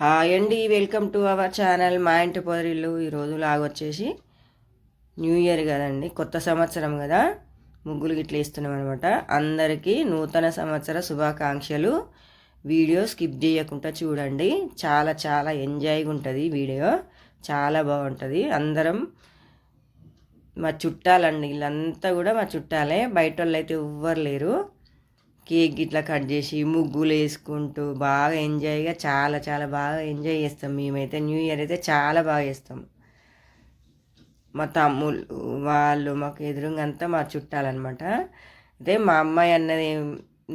Hi అండి welcome to our channel మా ఇంటి పొదరిల్లు ఈరోజు లాగొచ్చేసి న్యూ ఇయర్ కదండి కొత్త సంవత్సరం కదా. ముగ్గులు గిట్ల ఇస్తున్నాం అనమాట అందరికీ నూతన సంవత్సర శుభాకాంక్షలు. వీడియో స్కిప్ చేయకుండా చూడండి. చాలా చాలా ఎంజాయ్గా ఉంటుంది వీడియో. చాలా బాగుంటుంది. అందరం మా చుట్టాలండి వీళ్ళంతా కూడా మా చుట్టాలే. బయట వాళ్ళు అయితే ఎవ్వరు లేరు. కేక్ ఇట్లా కట్ చేసి ముగ్గులు వేసుకుంటూ బాగా ఎంజాయ్గా చాలా చాలా బాగా ఎంజాయ్ చేస్తాం. మేమైతే న్యూ ఇయర్ అయితే చాలా బాగా చేస్తాం. మా తమ్ముళ్ళు వాళ్ళు మాకు ఎదురుగా అంతా మా చుట్టాలన్నమాట. అదే మా అమ్మాయి అన్నది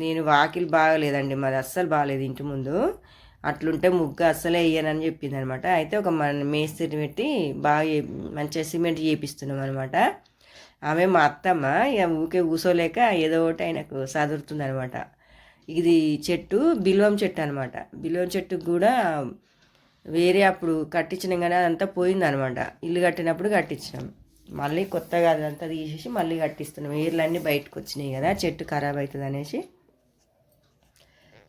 నేను వాకిలు బాగలేదండి మాది అస్సలు బాగలేదు ఇంటి ముందు. అట్లుంటే ముగ్గు అస్సలే వేయనని చెప్పింది అనమాట అయితే ఒక మన మేస్త్రిని పెట్టి బాగా మంచిగా సిమెంట్ చేపిస్తున్నాం అనమాట ఆమె మా అత్తమ్మ ఇక ఊకే కూసోలేక ఏదో ఒకటి ఆయనకు సదురుతుంది అనమాట ఇది చెట్టు బిల్వం చెట్టు అనమాట బిల్వం చెట్టుకు కూడా వేరే అప్పుడు కట్టించినాం కానీ అదంతా పోయిందనమాట ఇల్లు కట్టినప్పుడు కట్టించినాం. మళ్ళీ కొత్తగా అదంతా తీసేసి మళ్ళీ కట్టిస్తున్నాం. ఏర్లన్నీ బయటకు వచ్చినాయి కదా చెట్టు ఖరాబ్ అవుతుంది అనేసి.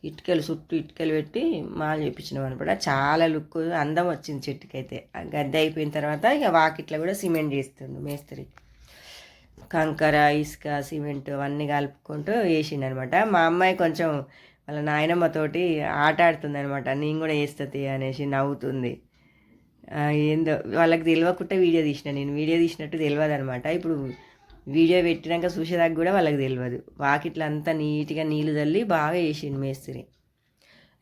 ఇటుకలు చుట్టూ ఇటుకలు పెట్టి మాలు చేపించినాం అనమాట చాలా లుక్ అందం వచ్చింది చెట్టుకైతే. ఆ గద్దె అయిపోయిన తర్వాత ఇక వాకిట్లో కూడా సిమెంట్ చేస్తుండు మేస్త్రి. కంకర ఇసుక సిమెంట్ అవన్నీ కలుపుకుంటూ వేసిండు అనమాట మా అమ్మాయి కొంచెం వాళ్ళ నాయనమ్మతోటి ఆట ఆడుతుంది అనమాట నేను కూడా వేస్తుంది అనేసి నవ్వుతుంది. ఏందో వాళ్ళకి తెలియకుండా వీడియో తీసిన. నేను వీడియో తీసినట్టు తెలియదు అనమాట ఇప్పుడు వీడియో పెట్టినాక చూసేదాకా కూడా వాళ్ళకి తెలియదు వాకిట్లో అంతా నీట్గా నీళ్ళు చల్లి బాగా వేసిండు మేస్త్రి.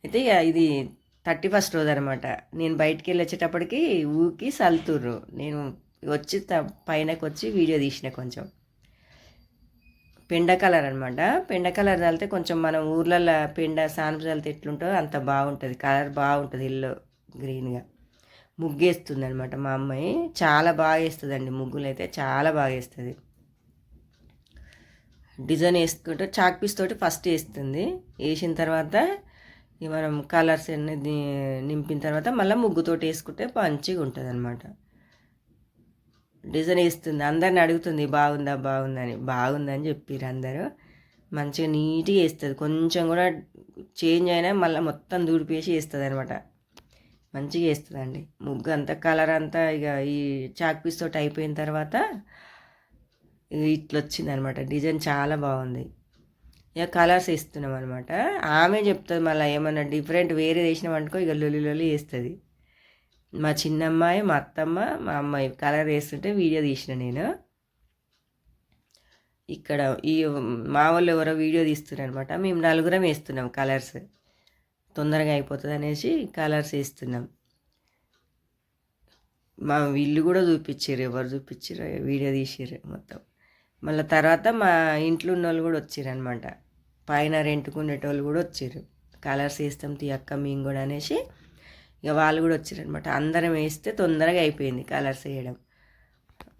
అయితే ఇక ఇది థర్టీ ఫస్ట్ రోజు అనమాట. నేను బయటికి వెళ్ళి వచ్చేటప్పటికి ఊకి సల్తుర్రు. నేను వచ్చి త- పైనకి వచ్చి వీడియో తీసిన కొంచెం. పెండ కలర్ అనమాట. పెండ కలర్ చల్లితే కొంచెం మనం ఊర్లలో పెండ సానుపు చల్లితే ఎట్లుంటుందో అంత బాగుంటుంది. కలర్ బాగుంటుంది ఎల్లో గ్రీన్గా. ముగ్గేస్తుంది అనమాట మా అమ్మాయి. చాలా బాగా వేస్తుందండి ముగ్గులు అయితే చాలా బాగా వేస్తుంది. డిజైన్ వేసుకుంటే చాక్ పీస్ తోటి ఫస్ట్ వేస్తుంది. వేసిన తర్వాత మనం కలర్స్ అన్ని నింపిన తర్వాత మళ్ళీ ముగ్గుతోటి వేసుకుంటే మంచిగా ఉంటుంది అనమాట డిజైన్ ఇస్తుంది అందరిని అడుగుతుంది బాగుందా బాగుందని. బాగుందని చెప్పారు అందరూ. మంచిగా నీట్గా వేస్తుంది. కొంచెం కూడా చేంజ్ అయినా మళ్ళీ మొత్తం దూడిపేసి వేస్తుంది అనమాట మంచిగా వేస్తుందండి. ముగ్గు అంతా కలర్ అంతా ఇక ఈ చాక్ పీస్ తోటి అయిపోయిన తర్వాత ఇట్లా వచ్చింది అనమాట డిజైన్ చాలా బాగుంది. ఇక కలర్స్ వేస్తున్నాం అనమాట ఆమె చెప్తుంది మళ్ళీ ఏమన్నా డిఫరెంట్ వేరే వేసినాం అనుకో ఇక లొలి లొలి వేస్తుంది. మా చిన్నమ్మాయి మా అత్తమ్మ మా అమ్మాయి కలర్ వేస్తుంటే వీడియో తీసిన నేను. ఇక్కడ ఈ మా వాళ్ళు ఎవరో వీడియో తీస్తున్నారు అనమాట మేము నలుగురం వేస్తున్నాం కలర్స్. తొందరగా అయిపోతుంది అనేసి కలర్స్ వేస్తున్నాం. మా ఇల్లు కూడా చూపించారు ఎవరు చూపించారు వీడియో తీసారు మొత్తం. మళ్ళీ తర్వాత మా ఇంట్లో ఉన్న వాళ్ళు కూడా వచ్చారు అనమాట పైన రెంట్కునేటోళ్ళు కూడా వచ్చారు కలర్స్ వేస్తాం తీ అక్క మేము కూడా అనేసి ఇక వాళ్ళు కూడా వచ్చారనమాట అందరం వేస్తే తొందరగా అయిపోయింది కలర్స్ వేయడం.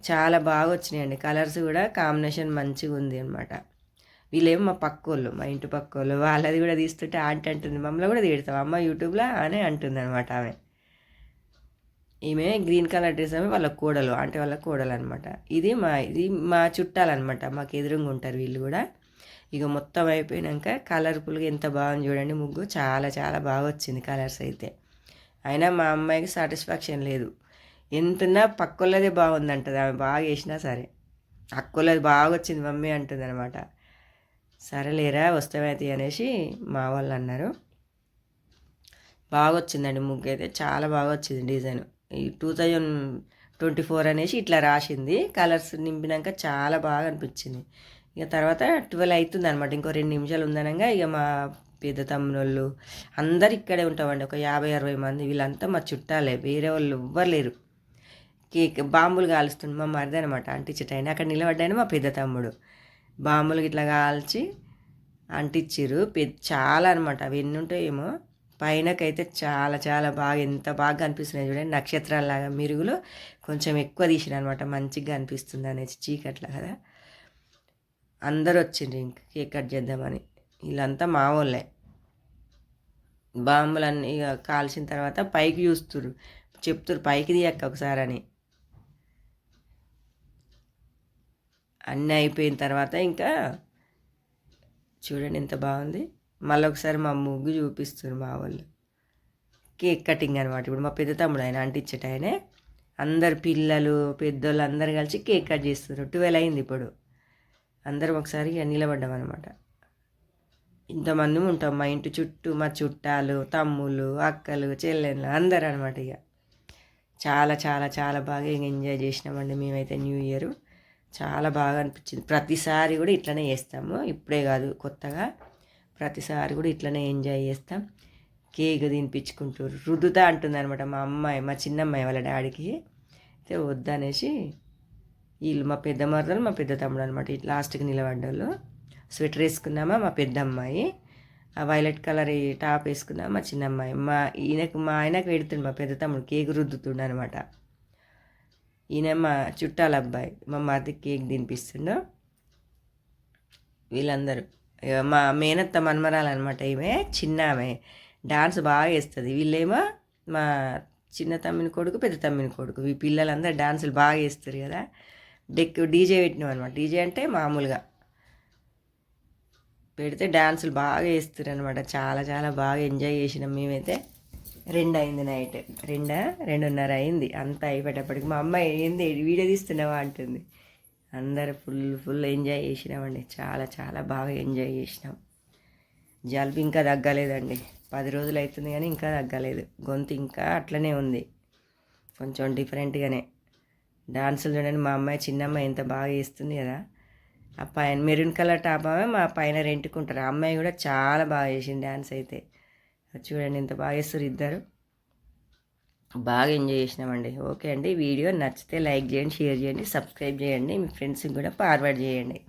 చాలా బాగా వచ్చినాయండి. కలర్స్ కూడా కాంబినేషన్ మంచిగా ఉంది అనమాట వీళ్ళేమో మా పక్క వాళ్ళు మా ఇంటి పక్కోళ్ళు. వాళ్ళది కూడా తీస్తుంటే ఆంటీ అంటుంది మమ్మల్ని కూడా తీడతాం అమ్మ యూట్యూబ్లో అని అంటుంది అనమాట ఆమె. ఈమె గ్రీన్ కలర్ డ్రెస్ ఆమె వాళ్ళ కోడలు అంటే వాళ్ళ కోడలు అనమాట ఇది మా ఇది మా చుట్టాలన్నమాట. మాకు ఎదురుగా ఉంటారు వీళ్ళు కూడా. ఇక మొత్తం అయిపోయినాక కలర్ఫుల్గా ఎంత బాగుంది చూడండి ముగ్గు. చాలా చాలా బాగా వచ్చింది కలర్స్ అయితే. అయినా మా అమ్మాయికి సాటిస్ఫాక్షన్ లేదు. ఎంతన్నా పక్కోళ్ళదే బాగుందంటది. ఆమె బాగా వేసినా సరే. అక్కోళ్ళది బాగా వచ్చింది మమ్మీ అంటుంది అనమాట సరేలేరా వస్తామైతే అనేసి మా వాళ్ళు అన్నారు. బాగా వచ్చిందండి ముగ్గు అయితే చాలా బాగా వచ్చింది డిజైన్. ఈ టూ థౌజండ్ ట్వంటీ ఫోర్ అనేసి ఇట్లా రాసింది. కలర్స్ నింపినాక చాలా బాగా అనిపించింది. ఇక తర్వాత ట్వెల్వ్ అవుతుంది అనమాట ఇంకో రెండు నిమిషాలు ఉందనగా ఇక మా పెద్ద తమ్ముళ్ళు అందరు ఇక్కడే ఉంటామండి. ఒక యాభై అరవై మంది. వీళ్ళంతా మా చుట్టాలే. వేరే వాళ్ళు ఎవ్వరు లేరు. కేక్ బాంబులు కాలుస్తుంది మా మరిది అనమాట అంటించటైన అక్కడ నిలబడ్డాయని మా పెద్ద తమ్ముడు. బాంబులు ఇట్లా కాల్చి అంటించిర్రు పెద్ద చాలా అనమాట అవి ఎన్ని ఉంటాయేమో పైనకైతే చాలా చాలా బాగా ఎంత బాగా అనిపిస్తున్నాయి చూడండి. నక్షత్రాలలాగా మిరుగులు కొంచెం ఎక్కువ తీసిన అనమాట మంచిగా అనిపిస్తుంది అనేసి చీకట్ల కదా. అందరు వచ్చిండ్రు ఇంక కేక్ కట్ చేద్దామని. వీళ్ళంతా మా వాళ్ళే. బాంబులన్నీ ఇక కాల్చిన తర్వాత పైకి చూస్తురు చెప్తురు పైకి తీయక్క ఒకసారి అని. అన్నీ అయిపోయిన తర్వాత ఇంకా చూడండి ఎంత బాగుంది. మళ్ళీ ఒకసారి మా ముగ్గు చూపిస్తారు మా వాళ్ళు. కేక్ కటింగ్ అనమాట ఇప్పుడు మా పెద్ద తమ్ముడు ఆయన అంటించట ఆయనే. అందరు పిల్లలు పెద్దోళ్ళు అందరు కలిసి కేక్ కట్ చేస్తున్నారు ట్వెల్వ్ అయింది ఇప్పుడు. అందరం ఒకసారి నిలబడ్డాం అనమాట ఇంతమంది ఉంటాం మా ఇంటి చుట్టూ మా చుట్టాలు తమ్ముళ్ళు అక్కలు చెల్లెళ్ళు అందరు అనమాట ఇక చాలా చాలా చాలా బాగా ఎంజాయ్ చేసినామండి మేమైతే న్యూ ఇయర్ చాలా బాగా అనిపించింది. ప్రతిసారి కూడా ఇట్లనే చేస్తాము. ఇప్పుడే కాదు కొత్తగా ప్రతిసారి కూడా ఇట్లనే ఎంజాయ్ చేస్తాం. కేక్ తినిపించుకుంటారు. రుద్దుతా అంటుంది అనమాట మా అమ్మాయి మా చిన్నమ్మాయి వాళ్ళ డాడీకి. అయితే వద్దనేసి వీళ్ళు మా పెద్ద మరదలు మా పెద్ద తమ్ముడు అనమాట లాస్ట్కి నిలబడ్డాళ్ళు. స్వెటర్ వేసుకున్నామా మా పెద్ద అమ్మాయి ఆ వైలెట్ కలర్ టాప్ వేసుకున్నా మా చిన్న అమ్మాయి మా ఈయనకు మా ఆయనకు పెడుతుండు మా పెద్ద తమ్ముడు కేక్ రుద్దుతుండు అనమాట ఈయన మా చుట్టాల అబ్బాయి. మా మరిది కేక్ తినిపిస్తుండు. వీళ్ళందరూ మా మేనత్త మన్మరాలు అనమాట ఈమె చిన్న ఆమె. డాన్స్ బాగా వేస్తుంది వీళ్ళేమో మా చిన్న తమ్మిని కొడుకు పెద్ద తమ్మిని కొడుకు. ఈ పిల్లలందరూ డాన్సులు బాగా వేస్తారు కదా. డెక్ డీజే పెట్టినాం అనమాట డీజే అంటే మామూలుగా. పెడితే డ్యాన్సులు బాగా వేస్తారు అనమాట చాలా చాలా బాగా ఎంజాయ్ చేసినాం మేమైతే. రెండు అయింది నైట్. రెండా? రెండున్నర అయింది. అంతా అయిపోయేటప్పటికి మా అమ్మాయి ఏంది వీడియో తీస్తున్నావా అంటుంది. అందరు ఫుల్ ఫుల్ ఎంజాయ్ చేసినామండి. చాలా చాలా బాగా ఎంజాయ్ చేసినాం. జలుబు ఇంకా తగ్గలేదండి. పది రోజులు అవుతుంది కానీ ఇంకా తగ్గలేదు. గొంతు ఇంకా అట్లనే ఉంది. కొంచెం డిఫరెంట్గానే డాన్సులు చూడండి మా అమ్మాయి చిన్నమ్మాయి ఎంత బాగా చేస్తుంది కదా. ఆ పైన మెరూన్ కలర్ టాప్ ఆమె మా పైన రెంటుకుంటారు. ఆ అమ్మాయి కూడా చాలా బాగా చేసింది డ్యాన్స్ అయితే. చూడండి ఎంత బాగా చేస్తారు ఇద్దరు. బాగా ఎంజాయ్ చేసినామండి. ఓకే అండి. వీడియో నచ్చితే లైక్ చేయండి షేర్ చేయండి సబ్స్క్రైబ్ చేయండి. మీ ఫ్రెండ్స్కి కూడా ఫార్వర్డ్ చేయండి.